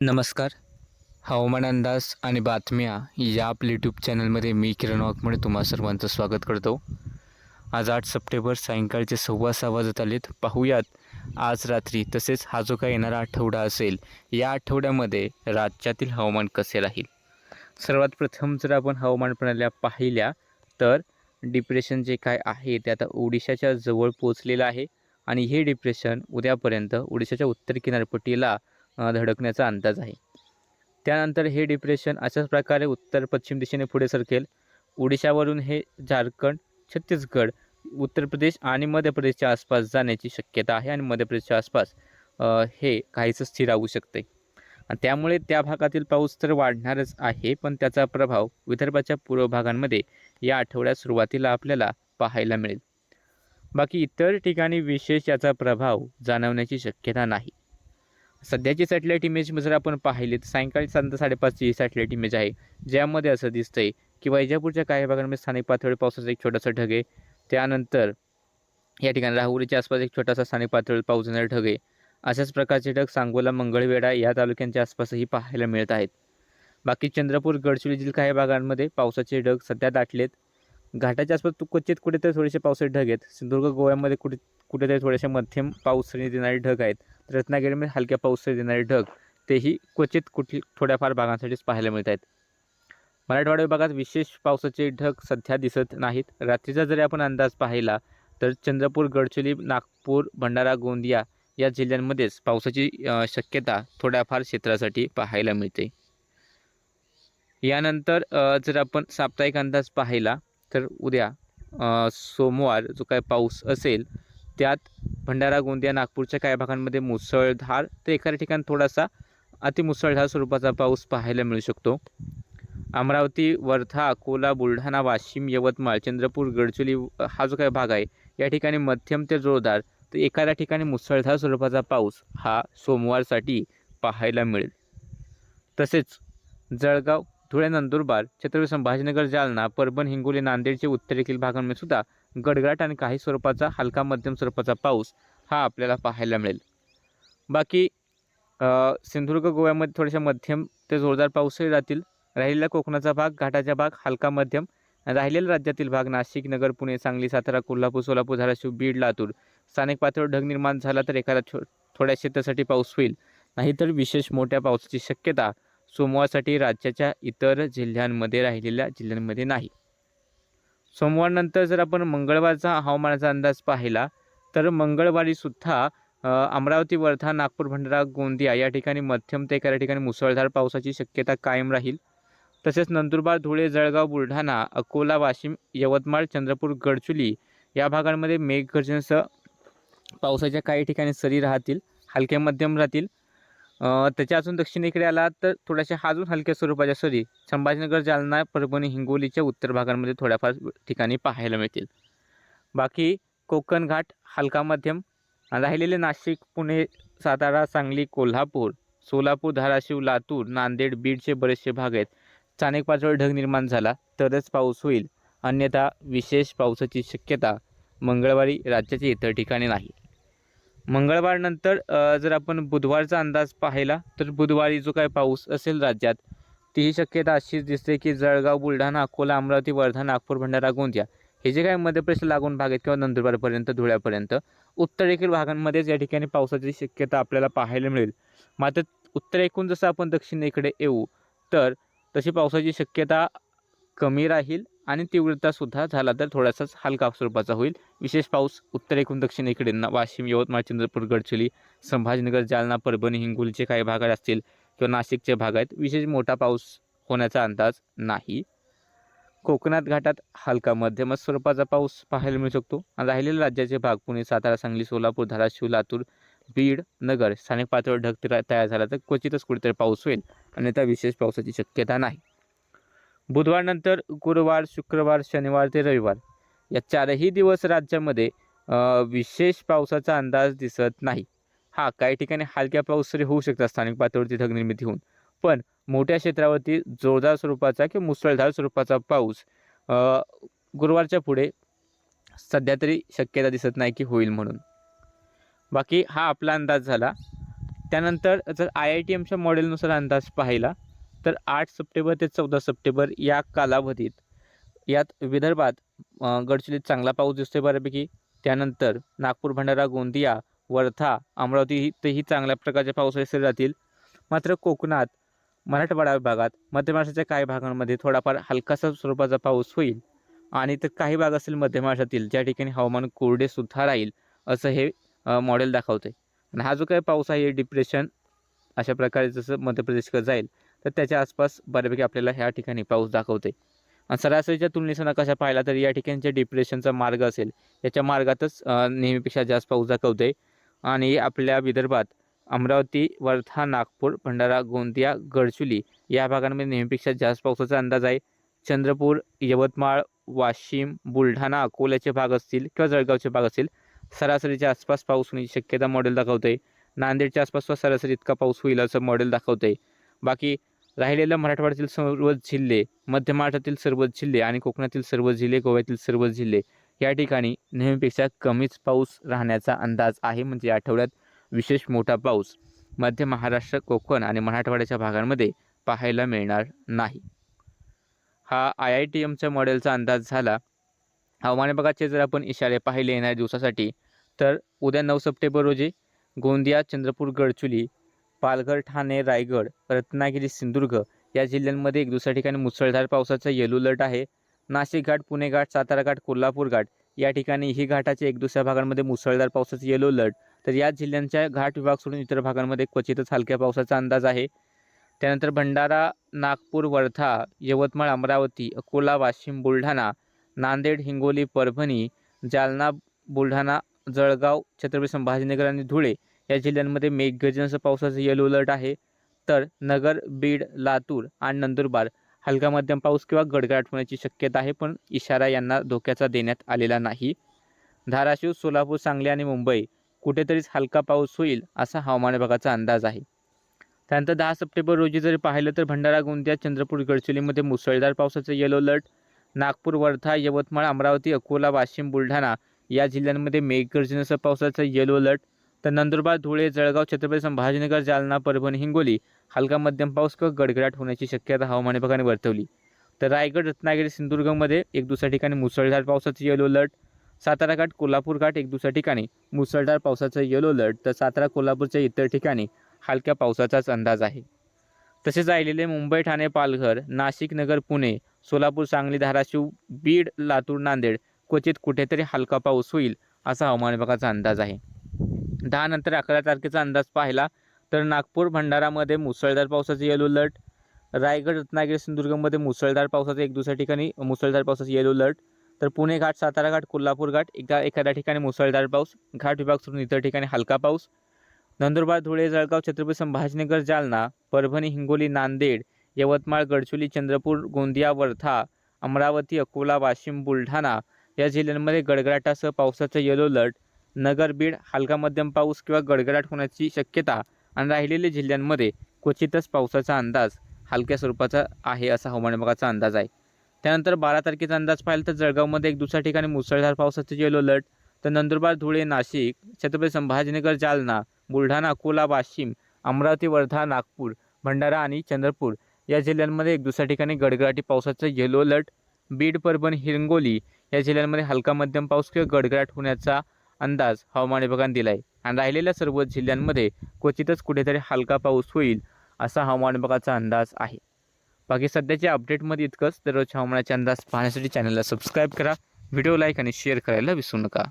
नमस्कार. हवामान अंदाज आणि बातम्या या आपल्या यूट्यूब चॅनलमध्ये मी किरण वाघमोडे तुम्हा सर्वांचं स्वागत करतो. आज आठ सप्टेंबर सायंकाळचे सव्वा सहा वाजत आलेत. पाहूयात आज रात्री तसेच हा जो काही येणारा आठवडा असेल या आठवड्यामध्ये राज्यातील हवामान कसे राहील? सर्वात प्रथम जर आपण हवामान प्रणाल्या पाहिल्या तर डिप्रेशन जे काय आहे ते आता ओडिशाच्या जवळ पोचलेलं आहे. आणि हे डिप्रेशन उद्यापर्यंत ओडिशाच्या उत्तर किनारपट्टीला धडकण्याचा अंदाज आहे. त्यानंतर हे डिप्रेशन अशाच प्रकारे उत्तर पश्चिम दिशेने पुढे सरकेल. ओडिशावरून हे झारखंड छत्तीसगड उत्तर प्रदेश आणि मध्य प्रदेशच्या आसपास जाण्याची शक्यता आहे आणि मध्य प्रदेशच्या आसपास हे काहीसं स्थिर राहू शकते. आणि त्यामुळे त्या भागातील पाऊस तर वाढणारच आहे पण त्याचा प्रभाव विदर्भाच्या पूर्व भागांमध्ये या आठवड्यात सुरुवातीला आपल्याला पाहायला मिळेल. बाकी इतर ठिकाणी विशेष याचा प्रभाव जाणवण्याची शक्यता नाही. सध्याची सॅटेलाईट इमेज जर आपण पाहिली तर सायंकाळी सात साडेपाचची सॅटेलाईट इमेज आहे. ज्यामध्ये असं दिसतंय की वैजापूरच्या काही भागांमध्ये स्थानिक पातळी पावसाचा एक छोटासा ढग आहे. त्यानंतर या ठिकाणी राहुरीच्या आसपास एक छोटासा स्थानिक पातळी पाऊस येणारा ढग आहे. अशाच प्रकारचे ढग सांगोला मंगळवेढा या तालुक्यांच्या आसपासही पाहायला मिळत आहेत. बाकी चंद्रपूर गडचिरोलीतील काही भागांमध्ये पावसाचे ढग सध्या दाटलेत. घाटाच्या आसपास तु- क्वचित कुठेतरी थोडेसे पावसाचे ढग आहेत. सिंधुदुर्ग गोव्यामध्ये कुठे कुठेतरी थोडेसे मध्यम पाऊस देणारे ढग आहेत. रत्नागिरीमध्ये हलक्या पाऊस देणारे ढग तेही क्वचित कुठली थोड्याफार भागांसाठीच पाहायला मिळत आहेत मराठवाडा विभागात विशेष पावसाचे ढग सध्या दिसत नाहीत. रात्रीचा जरी आपण अंदाज पाहिला तर चंद्रपूर गडचिरोली नागपूर भंडारा गोंदिया या जिल्ह्यांमध्येच पावसाची शक्यता थोड्याफार क्षेत्रासाठी पाहायला मिळते. यानंतर जर आपण साप्ताहिक अंदाज पाहिला तर उद्या सोमवार जो काय पाऊस असेल त्यात भंडारा गोंदिया नागपूरच्या काही भागांमध्ये मुसळधार तर एखाद्या ठिकाणी थोडासा अतिमुसळधार स्वरूपाचा पाऊस पाहायला मिळू शकतो. अमरावती वर्धा अकोला बुलढाणा वाशिम यवतमाळ चंद्रपूर गडचिरोली हा जो काही भाग आहे या ठिकाणी मध्यम ते जोरदार तर एखाद्या ठिकाणी मुसळधार स्वरूपाचा पाऊस हा सोमवारसाठी पाहायला मिळेल. तसेच जळगाव धुळे नंदुरबार छत्रपती संभाजीनगर जालना परभण हिंगोली नांदेडचे उत्तरेतील भागांमध्ये सुद्धा गडगडाट आणि काही स्वरूपाचा हलका मध्यम स्वरूपाचा पाऊस हा आपल्याला पाहायला मिळेल. बाकी सिंधुदुर्ग गोव्यामध्ये थोडेसे मध्यम ते जोरदार पाऊसही राहतील राहिलेला कोकणाचा भाग घाटाचा भाग हलका मध्यम. राहिलेल्या राज्यातील भाग नाशिक नगर पुणे सांगली सातारा कोल्हापूर सोलापूर धाराशिव बीड लातूर. स्थानिक पातळीवर ढग निर्माण झाला तर एखादा छो थोड्या शेतासाठी पाऊस होईल. नाहीतर विशेष मोठ्या पावसाची शक्यता सोमवारसाठी राज्याच्या इतर जिल्ह्यांमध्ये राहिलेल्या जिल्ह्यांमध्ये नाही. सोमवारनंतर जर आपण मंगळवारचा हवामानाचा अंदाज पाहिला तर मंगळवारीसुद्धा अमरावती वर्धा नागपूर भंडारा गोंदिया या ठिकाणी मध्यम ते एखाद्या ठिकाणी मुसळधार पावसाची शक्यता कायम राहील. तसेच नंदुरबार धुळे जळगाव बुलढाणा अकोला वाशिम यवतमाळ चंद्रपूर गडचुली या भागांमध्ये मेघगर्जनेसह पावसाच्या काही ठिकाणी सरी राहतील हलक्या मध्यम राहतील. त्याच्या अजून दक्षिणेकडे आला तर थोड्याशा अजून हलक्या स्वरूपाच्या सरी संभाजीनगर जालना परभणी हिंगोलीच्या उत्तर भागांमध्ये थोड्याफार ठिकाणी पाहायला मिळतील. बाकी कोकण घाट हलका मध्यम राहिलेले नाशिक पुणे सातारा सांगली कोल्हापूर सोलापूर धाराशिव लातूर नांदेड बीडचे बरेचसे भाग आहेत. स्थानिक पातळीवर ढग निर्माण झाला तरच पाऊस होईल. अन्यथा विशेष पावसाची शक्यता मंगळवारी राज्याच्या इतर ठिकाणी नाही. मंगळवारनंतर जर आपण बुधवारचा अंदाज पाहिला तर बुधवारी जो काय पाऊस असेल राज्यात तीही शक्यता अशीच दिसते की जळगाव बुलढाणा अकोला अमरावती वर्धा नागपूर भंडारा गोंदिया हे जे काही मध्य प्रदेश लागून भाग आहेत किंवा नंदुरबारपर्यंत धुळ्यापर्यंत उत्तरेकडील भागांमध्येच या ठिकाणी पावसाची शक्यता आपल्याला पाहायला मिळेल. मात्र उत्तरेकडून जसं आपण दक्षिणेकडे येऊ तर तशी पावसाची शक्यता कमी राहील. आणि तीव्रतासुद्धा झाला तर थोडासाच हलका स्वरूपाचा होईल. विशेष पाऊस उत्तरेकडून दक्षिणेकडे ना वाशिम यवतमाळ चंद्रपूर गडचिरोली संभाजीनगर जालना परभणी हिंगोलीचे काही भागात असतील किंवा नाशिकचे भाग आहेत. विशेष मोठा पाऊस होण्याचा अंदाज नाही. कोकणात घाटात हलका मध्यम स्वरूपाचा पाऊस पाहायला मिळू शकतो. राहिलेले राज्याचे भाग पुणे सातारा सांगली सोलापूर धाराशिव लातूर बीड नगर स्थानिक पातळीवर ढग तयार झाला तर क्वचितच कुठेतरी पाऊस होईल. अन्यथा विशेष पावसाची शक्यता नाही. बुधवारनंतर गुरुवार शुक्रवार शनिवार ते रविवार या चारही दिवस राज्यामध्ये विशेष पावसाचा अंदाज दिसत नाही. हा काही ठिकाणी हलक्या पाऊस तरी होऊ शकतात स्थानिक पातळीवरती ढगनिर्मिती होऊन. पण मोठ्या क्षेत्रावरती जोरदार स्वरूपाचा किंवा मुसळधार स्वरूपाचा पाऊस गुरुवारच्या पुढे सध्या तरी शक्यता दिसत नाही की होईल म्हणून. बाकी हा आपला अंदाज झाला. त्यानंतर जर आय आय टी एमच्या मॉडेलनुसार अंदाज पाहिला तर आठ सप्टेंबर ते चौदा सप्टेंबर या कालावधीत यात विदर्भात गडचिलीत गडचिरोलीत चांगला पाऊस दिसतोय बऱ्यापैकी. त्यानंतर नागपूर भंडारा गोंदिया वर्धा अमरावती इथेही चांगल्या प्रकारचे पाऊस सरी राहतील मात्र कोकणात मराठवाडा विभागात मध्य महाराष्ट्राच्या काही भागांमध्ये थोडाफार हलकासा स्वरूपाचा पाऊस होईल आणि तर काही भाग असेल मध्य महाराष्ट्रातील ज्या ठिकाणी हवामान कोरडेसुद्धा राहील असं हे मॉडेल दाखवते आणि हा जो काही पाऊस आहे डिप्रेशन अशा प्रकारे जसं मध्य प्रदेशकडे जाईल तर त्याच्या आसपास बऱ्यापैकी आपल्याला ह्या ठिकाणी पाऊस दाखवते आणि सरासरीच्या तुलनेचा नकाशा पाहिला तर या ठिकाणी जे डिप्रेशनचा मार्ग असेल याच्या मार्गातच नेहमीपेक्षा जास्त पाऊस दाखवते आणि आपल्या विदर्भात अमरावती वर्धा नागपूर भंडारा गोंदिया गडचुली या भागांमध्ये नेहमीपेक्षा जास्त पावसाचा अंदाज आहे. चंद्रपूर यवतमाळ वाशिम बुलढाणा अकोल्याचे भाग असतील किंवा जळगावचे भाग असतील सरासरीच्या आसपास पाऊस होण्याची शक्यता मॉडेल दाखवते नांदेडच्या आसपास सरासरी इतका पाऊस होईल असं मॉडेल दाखवते बाकी राहिलेलं मराठवाड्यातील सर्व जिल्हे मध्य महाराष्ट्रातील सर्व जिल्हे आणि कोकणातील सर्व जिल्हे गोव्यातील सर्व जिल्हे या ठिकाणी नेहमीपेक्षा कमीच पाऊस राहण्याचा अंदाज आहे. म्हणजे या आठवड्यात विशेष मोठा पाऊस मध्य महाराष्ट्र कोकण आणि मराठवाड्याच्या भागांमध्ये पाहायला मिळणार नाही. हा आय आय टी एमच्या मॉडेलचा अंदाज झाला. हवामान विभागाचे जर आपण इशारे पाहिले येणाऱ्या दिवसासाठी तर उद्या नऊ सप्टेंबर रोजी गोंदिया चंद्रपूर गडचुली पालघर ठाणे रायगड रत्नागिरी सिंधुदुर्ग या जिल्ह्यांमध्ये एक दुसऱ्या ठिकाणी मुसळधार पावसाचा येलो अलर्ट आहे. नाशिक घाट पुणे घाट सातारा घाट कोल्हापूर घाट या ठिकाणी ही घाटाचे एक दुसऱ्या भागांमध्ये मुसळधार पावसाचा येलो अलर्ट. तर या जिल्ह्यांच्या घाट विभाग सोडून इतर भागांमध्ये क्वचितच हलक्या पावसाचा अंदाज आहे. त्यानंतर भंडारा नागपूर वर्धा यवतमाळ अमरावती अकोला वाशिम बुलढाणा नांदेड हिंगोली परभणी जालना बुलढाणा जळगाव छत्रपती संभाजीनगर आणि धुळे या जिल्ह्यांमध्ये मेघगर्जनेसह पावसाचा येलो अलर्ट आहे. तर नगर बीड लातूर आणि नंदुरबार हलका मध्यम पाऊस किंवा गडगडाट होण्याची शक्यता आहे पण इशारा यांना धोक्याचा देण्यात आलेला नाही. धाराशिव सोलापूर सांगली आणि मुंबई कुठेतरीच हलका पाऊस होईल असा हवामान विभागाचा अंदाज आहे. त्यानंतर दहा सप्टेंबर रोजी जर पाहिलं तर भंडारा गोंदिया चंद्रपूर गडचिरोलीमध्ये मुसळधार पावसाचं येलो अलर्ट नागपूर वर्धा यवतमाळ अमरावती अकोला वाशिम बुलढाणा या जिल्ह्यांमध्ये मेघगर्जनेसह पावसाचा येलो अलर्ट तर नंदुरबार धुळे जळगाव छत्रपती संभाजीनगर जालना परभणी हिंगोली हलका मध्यम पाऊस किंवा गडगडाट होण्याची शक्यता हवामान विभागाने वर्तवली. तर रायगड रत्नागिरी सिंधुदुर्गमध्ये एक दुसऱ्या ठिकाणी मुसळधार पावसाचं येलो अलर्ट सातारा घाट कोल्हापूर घाट एक दुसऱ्या ठिकाणी मुसळधार पावसाचं येलो अलर्ट तर सातारा कोल्हापूरच्या इतर ठिकाणी हलक्या पावसाचाच अंदाज आहे. तसेच राहिलेले मुंबई ठाणे पालघर नाशिक नगर पुणे सोलापूर सांगली धाराशिव बीड लातूर नांदेड क्वचित कुठेतरी हलका पाऊस होईल असा हवामान विभागाचा अंदाज आहे. दहा नंतर अकरा तारखेचा अंदाज पाहिला तर नागपूर भंडारामध्ये मुसळधार पावसाचे येलो अलर्ट रायगड रत्नागिरी सिंधुदुर्गमध्ये मुसळधार पावसाचं एक दुसऱ्या ठिकाणी मुसळधार पावसाचे येलो अलर्ट तर पुणे घाट सातारा घाट कोल्हापूर घाट एकदा एखाद्या ठिकाणी मुसळधार पाऊस घाट विभाग सोडून इतर ठिकाणी हलका पाऊस. नंदुरबार धुळे जळगाव छत्रपती संभाजीनगर जालना परभणी हिंगोली नांदेड यवतमाळ गडचोली चंद्रपूर गोंदिया वर्धा अमरावती अकोला वाशिम बुलढाणा या जिल्ह्यांमध्ये गडगडाटासह पावसाचं येलो अलर्ट नगर बीड हलका मध्यम पाऊस किंवा गडगडाट होण्याची शक्यता आणि राहिलेल्या जिल्ह्यांमध्ये क्वचितच पावसाचा अंदाज हलक्या स्वरूपाचा आहे असा हवामान विभागाचा अंदाज आहे. त्यानंतर बारा तारखेचा अंदाज पाहिला तर जळगावमध्ये एक दुसऱ्या ठिकाणी मुसळधार पावसाचं येलो अलर्ट तर नंदुरबार धुळे नाशिक छत्रपती संभाजीनगर जालना बुलढाणा अकोला वाशिम अमरावती वर्धा नागपूर भंडारा आणि चंद्रपूर या जिल्ह्यांमध्ये एक दुसऱ्या ठिकाणी गडगडाटी पावसाचं येलो अलर्ट बीड परभणी हिंगोली या जिल्ह्यांमध्ये हलका मध्यम पाऊस किंवा गडगडाट होण्याचा अंदाज हवामान विभागाने दिला आहे आणि राहिलेल्या सर्व जिल्ह्यांमध्ये क्वचितच कुठेतरी हलका पाऊस होईल असा हवामान विभागाचा अंदाज आहे. बाकी सध्याच्या अपडेटमध्ये इतकंच. दररोज हवामानाचे अंदाज पाहण्यासाठी चॅनलला सबस्क्राईब करा. व्हिडिओ लाईक आणि शेअर करायला विसरू नका.